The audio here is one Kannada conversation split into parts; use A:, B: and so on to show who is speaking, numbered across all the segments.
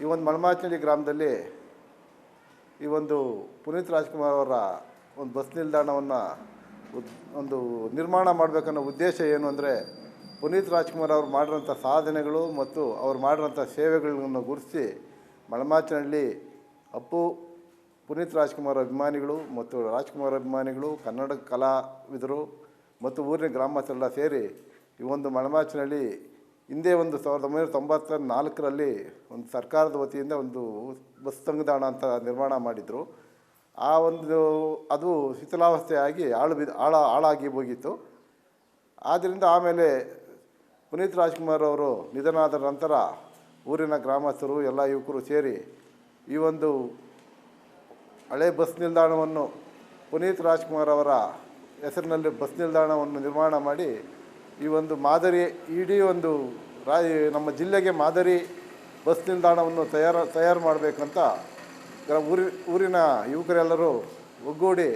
A: ಈ ಒಂದು ಮಳಮಾಚನಳ್ಳಿ ಗ್ರಾಮದಲ್ಲಿ ಈ ಒಂದು ಪುನೀತ್ ರಾಜ್ಕುಮಾರ್ ಅವರ ಒಂದು ಬಸ್ ನಿಲ್ದಾಣವನ್ನು ಒಂದು ನಿರ್ಮಾಣ ಮಾಡಬೇಕನ್ನೋ ಉದ್ದೇಶ ಏನು ಅಂದರೆ ಪುನೀತ್ ರಾಜ್ಕುಮಾರ್ ಅವರು ಮಾಡಿರೋಂಥ ಸಾಧನೆಗಳು ಮತ್ತು ಅವ್ರು ಮಾಡಿರೋಂಥ ಸೇವೆಗಳನ್ನು ಗುರುತಿಸಿ ಮಳಮಾಚನಳ್ಳಿ ಅಪ್ಪು, ಪುನೀತ್ ರಾಜ್ಕುಮಾರ್ ಅಭಿಮಾನಿಗಳು ಮತ್ತು ರಾಜ್ಕುಮಾರ್ ಅಭಿಮಾನಿಗಳು, ಕನ್ನಡ ಕಲಾವಿದರು ಮತ್ತು ಊರಿನ ಗ್ರಾಮಸ್ಥರೆಲ್ಲ ಸೇರಿ ಈ ಒಂದು ಮಳಮಾಚನಹಳ್ಳಿ ಹಿಂದೆ ಒಂದು ಸಾವಿರದ ಒಂಬೈನೂರ ತೊಂಬತ್ತ ನಾಲ್ಕರಲ್ಲಿ ಒಂದು ಸರ್ಕಾರದ ವತಿಯಿಂದ ಒಂದು ಬಸ್ ತಂಗುದಾಣ ಅಂತ ನಿರ್ಮಾಣ ಮಾಡಿದರು. ಆ ಒಂದು, ಅದು ಶಿಥಿಲಾವಸ್ಥೆಯಾಗಿ ಆಳು ಬಿದ್ದು ಆಳ ಹಾಳಾಗಿ ಹೋಗಿತ್ತು. ಆದ್ದರಿಂದ ಆಮೇಲೆ ಪುನೀತ್ ರಾಜ್ಕುಮಾರ್ ಅವರು ನಿಧನಾದ ನಂತರ ಊರಿನ ಗ್ರಾಮಸ್ಥರು, ಎಲ್ಲ ಯುವಕರು ಸೇರಿ ಈ ಒಂದು ಹಳೆ ಬಸ್ ನಿಲ್ದಾಣವನ್ನು ಪುನೀತ್ ರಾಜ್ಕುಮಾರ್ ಅವರ ಹೆಸರಿನಲ್ಲಿ ಬಸ್ ನಿಲ್ದಾಣವನ್ನು ನಿರ್ಮಾಣ ಮಾಡಿ ಈ ಒಂದು ಮಾದರಿ ಇಡೀ ಒಂದು ರಾ ನಮ್ಮ ಜಿಲ್ಲೆಗೆ ಮಾದರಿ ಬಸ್ ನಿಲ್ದಾಣವನ್ನು ತಯಾರು ತಯಾರು ಮಾಡಬೇಕಂತ ಊರಿ, ಊರಿನ ಯುವಕರೆಲ್ಲರೂ ಒಗ್ಗೂಡಿ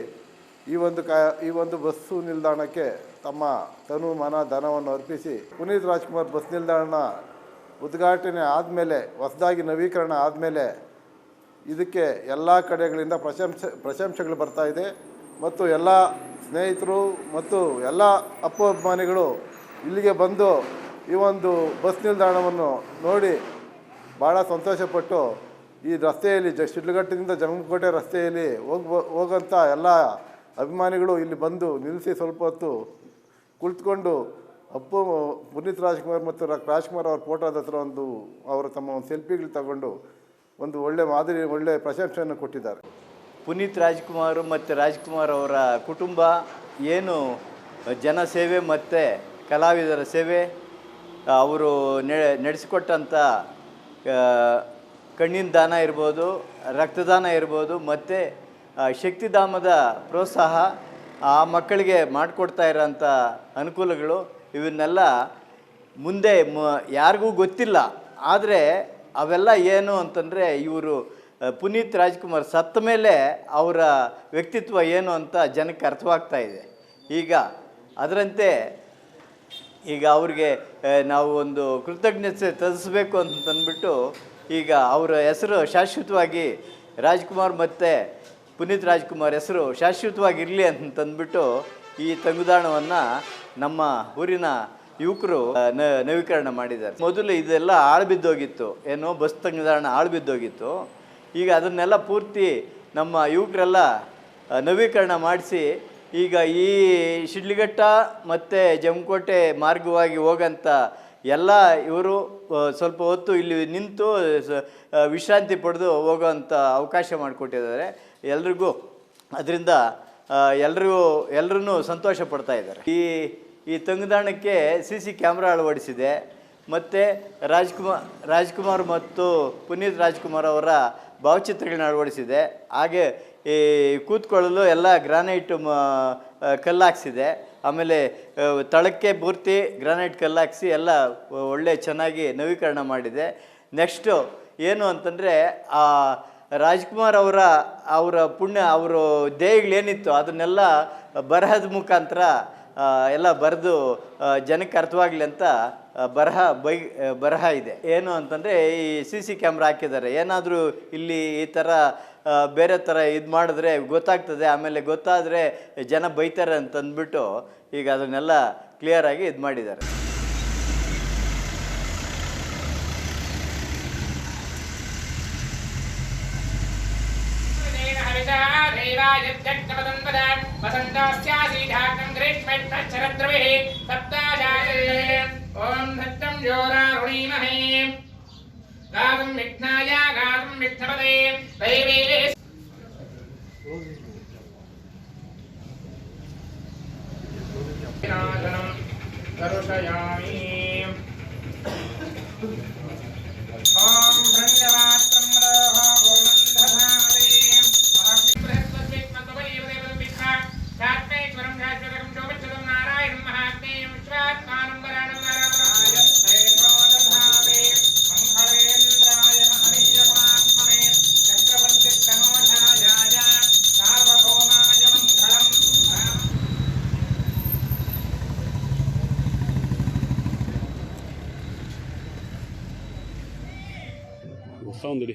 A: ಈ ಒಂದು ಕ, ಈ ಒಂದು ಬಸ್ಸು ನಿಲ್ದಾಣಕ್ಕೆ ತಮ್ಮ ತನು ಮನ ಧನವನ್ನು ಅರ್ಪಿಸಿ ಪುನೀತ್ ರಾಜ್ಕುಮಾರ್ ಬಸ್ ನಿಲ್ದಾಣ ಉದ್ಘಾಟನೆ ಆದಮೇಲೆ, ಹೊಸದಾಗಿ ನವೀಕರಣ ಆದಮೇಲೆ ಇದಕ್ಕೆ ಎಲ್ಲ ಕಡೆಗಳಿಂದ ಪ್ರಶಂಸೆ, ಪ್ರಶಂಸೆಗಳು ಇದೆ. ಮತ್ತು ಎಲ್ಲ ಸ್ನೇಹಿತರು ಮತ್ತು ಎಲ್ಲ ಅಪ್ಪ ಅಭಿಮಾನಿಗಳು ಇಲ್ಲಿಗೆ ಬಂದು ಈ ಒಂದು ಬಸ್ ನಿಲ್ದಾಣವನ್ನು ನೋಡಿ ಭಾಳ ಸಂತೋಷಪಟ್ಟು ಈ ರಸ್ತೆಯಲ್ಲಿ ಜ ಶಿಡ್ಲಘಟ್ಟದಿಂದ ಜಮಕೋಟೆ ರಸ್ತೆಯಲ್ಲಿ ಹೋಗ್ಬ ಹೋಗೋಂಥ ಎಲ್ಲ ಅಭಿಮಾನಿಗಳು ಇಲ್ಲಿ ಬಂದು ನಿಲ್ಲಿಸಿ ಸ್ವಲ್ಪ ಹೊತ್ತು ಕುಳಿತುಕೊಂಡು ಅಪ್ಪು ಪುನೀತ್ ರಾಜ್ಕುಮಾರ್ ಮತ್ತು ರಾಜ್ಕುಮಾರ್ ಅವ್ರ ಫೋಟೋದ ಹತ್ರ ಒಂದು ಅವರು ತಮ್ಮ ಒಂದು ಸೆಲ್ಫಿಗಳು ತಗೊಂಡು ಒಂದು ಒಳ್ಳೆ ಮಾದರಿ, ಒಳ್ಳೆ ಪ್ರಶಂಸೆಯನ್ನು ಕೊಟ್ಟಿದ್ದಾರೆ.
B: ಪುನೀತ್ ರಾಜ್ಕುಮಾರ್ ಮತ್ತು ರಾಜ್ಕುಮಾರ್ ಅವರ ಕುಟುಂಬ ಏನು ಜನಸೇವೆ ಮತ್ತು ಕಲಾವಿದರ ಸೇವೆ ಅವರು ನಡೆಸಿಕೊಟ್ಟಂಥ ಕಣ್ಣಿನ ದಾನ ಇರ್ಬೋದು, ರಕ್ತದಾನ ಇರ್ಬೋದು, ಮತ್ತು ಶಕ್ತಿಧಾಮದ ಪ್ರೋತ್ಸಾಹ, ಆ ಮಕ್ಕಳಿಗೆ ಮಾಡಿಕೊಡ್ತಾ ಇರೋಂಥ ಅನುಕೂಲಗಳು ಇವನ್ನೆಲ್ಲ ಮುಂದೆ ಮ, ಯಾರಿಗೂ ಗೊತ್ತಿಲ್ಲ. ಆದರೆ ಅವೆಲ್ಲ ಏನು ಅಂತಂದರೆ ಇವರು ಪುನೀತ್ ರಾಜ್ಕುಮಾರ್ ಸತ್ತ ಮೇಲೆ ಅವರ ವ್ಯಕ್ತಿತ್ವ ಏನು ಅಂತ ಜನಕ್ಕೆ ಅರ್ಥವಾಗ್ತಾ ಇದೆ. ಈಗ ಅದರಂತೆ ಈಗ ಅವ್ರಿಗೆ ನಾವು ಒಂದು ಕೃತಜ್ಞತೆ ತರಿಸ್ಬೇಕು ಅಂತಂದ್ಬಿಟ್ಟು ಈಗ ಅವರ ಹೆಸರು ಶಾಶ್ವತವಾಗಿ ರಾಜ್ಕುಮಾರ್ ಮತ್ತು ಪುನೀತ್ ರಾಜ್ಕುಮಾರ್ ಹೆಸರು ಶಾಶ್ವತವಾಗಿರಲಿ ಅಂತಂದ್ಬಿಟ್ಟು ಈ ತಂಗುದಾಣವನ್ನು ನಮ್ಮ ಊರಿನ ಯುವಕರು ನವೀಕರಣ ಮಾಡಿದ್ದಾರೆ. ಮೊದಲು ಇದೆಲ್ಲ ಆಳ್ಬಿದ್ದೋಗಿತ್ತು. ಏನು ಬಸ್ ತಂಗುದಾಣ ಆಳ್ಬಿದ್ದೋಗಿತ್ತು. ಈಗ ಅದನ್ನೆಲ್ಲ ಪೂರ್ತಿ ನಮ್ಮ ಯುವಕರೆಲ್ಲ ನವೀಕರಣ ಮಾಡಿಸಿ ಈಗ ಈ ಶಿಡ್ಲಿಘಟ್ಟ ಮತ್ತು ಜಮಕೋಟೆ ಮಾರ್ಗವಾಗಿ ಹೋಗಂಥ ಎಲ್ಲ ಇವರು ಸ್ವಲ್ಪ ಹೊತ್ತು ಇಲ್ಲಿ ನಿಂತು ವಿಶ್ರಾಂತಿ ಪಡೆದು ಹೋಗೋವಂಥ ಅವಕಾಶ ಮಾಡಿಕೊಟ್ಟಿದ್ದಾರೆ. ಎಲ್ರಿಗೂ ಅದರಿಂದ ಎಲ್ರಿಗೂ ಎಲ್ಲರೂ ಸಂತೋಷ ಪಡ್ತಾ ಇದ್ದಾರೆ. ಈ ಈ ತಂಗುದಾಣಕ್ಕೆ ಸಿ ಸಿ ಕ್ಯಾಮ್ರಾ ಅಳವಡಿಸಿದೆ. ಮತ್ತು ರಾಜ್ಕುಮಾರ್ ರಾಜ್ಕುಮಾರ್ ಮತ್ತು ಪುನೀತ್ ರಾಜ್ಕುಮಾರ್ ಅವರ ಭಾವಚಿತ್ರಗಳನ್ನ ಅಳವಡಿಸಿದೆ. ಹಾಗೆ ಈ ಕೂತ್ಕೊಳ್ಳಲು ಎಲ್ಲ ಗ್ರಾನೈಟ್ ಕಲ್ಲು ಹಾಕ್ಸಿದೆ ಆಮೇಲೆ ತಳಕ್ಕೆ ಪೂರ್ತಿ ಗ್ರಾನೈಟ್ ಕಲ್ಲಾಕ್ಸಿ ಎಲ್ಲ ಒಳ್ಳೆ ಚೆನ್ನಾಗಿ ನವೀಕರಣ ಮಾಡಿದೆ. ನೆಕ್ಸ್ಟು ಏನು ಅಂತಂದರೆ, ಆ, ರಾಜ್ಕುಮಾರ್ ಅವರ ಅವರ ಪುಣ್ಯ, ಅವರು ದೇಹಗಳೇನಿತ್ತು ಅದನ್ನೆಲ್ಲ ಬರಹದ ಮುಖಾಂತರ ಎಲ್ಲ ಬರೆದು ಜನಕ್ಕೆ ಅರ್ಥವಾಗಲಿ ಅಂತ ಬರಹ ಬೈ ಬರಹ ಇದೆ. ಏನು ಅಂತಂದರೆ, ಈ ಸಿ ಸಿ ಕ್ಯಾಮ್ರಾ ಹಾಕಿದ್ದಾರೆ. ಏನಾದರೂ ಇಲ್ಲಿ ಈ ಥರ ಬೇರೆ ಥರ ಇದು ಮಾಡಿದ್ರೆ ಗೊತ್ತಾಗ್ತದೆ. ಆಮೇಲೆ ಗೊತ್ತಾದರೆ ಜನ ಬೈತಾರೆ ಅಂತಂದ್ಬಿಟ್ಟು ಈಗ ಅದನ್ನೆಲ್ಲ ಕ್ಲಿಯರಾಗಿ ಇದು ಮಾಡಿದ್ದಾರೆ.
C: देवायत्यक्तपदन्वदा वसन्तास्यासीधाग्रम् ग्रीष्मैष्मच्छरद्रविः सप्ताजाते ॐ धत्तम् जोरारुणीमहे। गातुम् विघ्नाय गातुम् विघ्नपदे। दैवे करुषयामि
D: ಸೌಂದ್ ಇಡಿ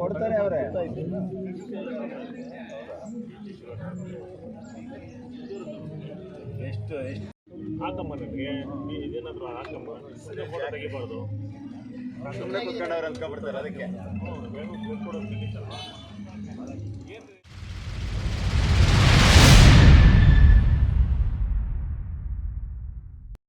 B: ಕೊಡ್ತಾರೆ ಅವರೇ. ಎಷ್ಟು ಎಷ್ಟು
D: ಹಾಕಮ್ಮ ನನಗೆ ಇದೇನಾದ್ರು ಹಾಕಮ್ಮ. ಸುಮ್ಮನೆ ಫೋಟೋ ತೆಗಿಬಾರ್ದು.
B: ಸುಮ್ಮನೆ ಕುತ್ಕೊಂಡವ್ರು ಅನ್ಕೊಂಡ್ಬಿಡ್ತಾರೆ ಅದಕ್ಕೆ.
D: ಹ್ಞೂ ಕೊಡೋದು